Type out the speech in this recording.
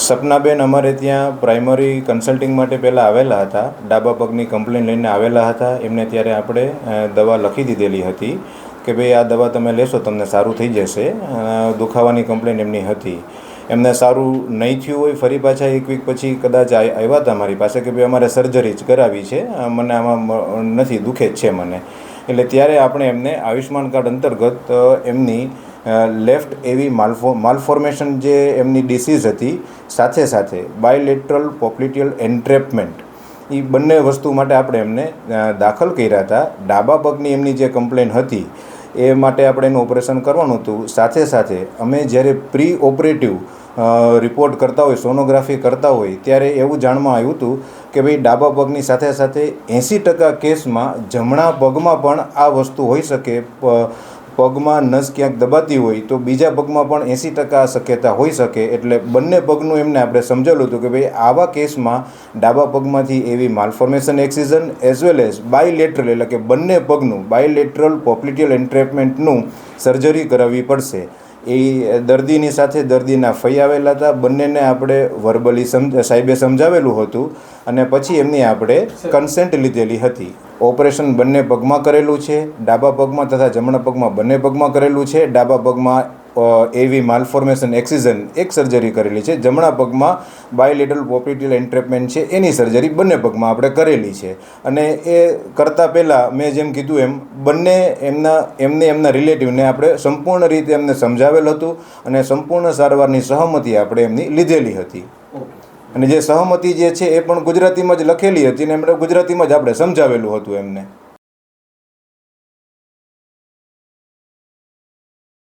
સપનાબેન અમારે ત્યાં primary consulting માટે પહેલાં આવેલા હતા. ડાબા પગની કમ્પ્લેન લઈને આવેલા હતા. એમને ત્યારે આપણે દવા લખી દીધેલી હતી કે ભાઈ આ દવા તમે લેશો, તમને સારું થઈ જશે. દુખાવાની કમ્પ્લેન એમની હતી. એમને સારું નહીં થયું હોય, ફરી પાછા એક વીક પછી કદાચ આવ્યા હતા મારી પાસે કે ભાઈ અમારે સર્જરી જ કરાવી છે. મને આમાં નથી દુખે જ છે મને. એટલે ત્યારે આપણે એમને આયુષ્માન કાર્ડ અંતર્ગત એમની લેફ્ટ એવી માલફો માલફોર્મેશન જે એમની ડિસીઝ હતી, સાથે સાથે બાયલેટરલ પોપ્લિટિયલ એન્ટ્રેપમેન્ટ એ બંને વસ્તુ માટે આપણે એમને દાખલ કર્યા હતા. ડાબા પગની એમની જે કમ્પ્લેન હતી, એ માટે આપણે એનું ઓપરેશન કરવાનું હતું. સાથે સાથે અમે જ્યારે પ્રી ઓપરેટિવ રિપોર્ટ કરતા હોય સોનોગ્રાફી કરતા હોય, ત્યારે એવું જાણવા આવ્યું હતું કે ભાઈ ડાબા પગની સાથે સાથે એંસી ટકા કેસમાં જમણા પગમાં પણ આ વસ્તુ હોઈ શકે. પગમાં નસ ક્યાંક દબાતી હોય તો બીજા પગમાં પણ એંસી ટકા શક્યતા હોઈ શકે. એટલે બંને પગનું એમને આપણે સમજેલું હતું કે ભાઈ, આવા કેસમાં ડાબા પગમાંથી એવી malformation excision as well as bilateral એટલે કે બંને પગનું બાયલેટરલ પોપ્લિટિયલ એન્ટ્રેપમેન્ટનું સર્જરી કરાવવી પડશે. એ દર્દીની સાથે દર્દીના ફઈ આવેલા હતા. બંનેને આપણે વર્બલી સમજ સાહેબે સમજાવેલું હતું અને પછી એમની આપણે કન્સેન્ટ લીધેલી હતી. ઓપરેશન બંને પગમાં કરેલું છે, ડાબા પગમાં તથા જમણા પગમાં બંને પગમાં કરેલું છે, ડાબા પગમાં એવી માલફોર્મેશન એક્સિઝન એક સર્જરી કરેલી છે. જમણા પગમાં બાયલેટરલ પોપિટિલ એન્ટ્રેપમેન્ટ છે. એની સર્જરી બંને પગમાં આપણે કરેલી છે. અને એ કરતાં પહેલાં મેં જેમ કીધું એમ બંને એમના એમને એમના રિલેટિવને આપણે સંપૂર્ણ રીતે એમને સમજાવેલ હતું અને સંપૂર્ણ સારવારની સહમતિ આપણે એમની લીધેલી હતી. અને જે સહમતી જે છે એ પણ ગુજરાતીમાં જ લખેલી હતી અને એમણે ગુજરાતીમાં જ આપણે સમજાવેલું હતું એમને.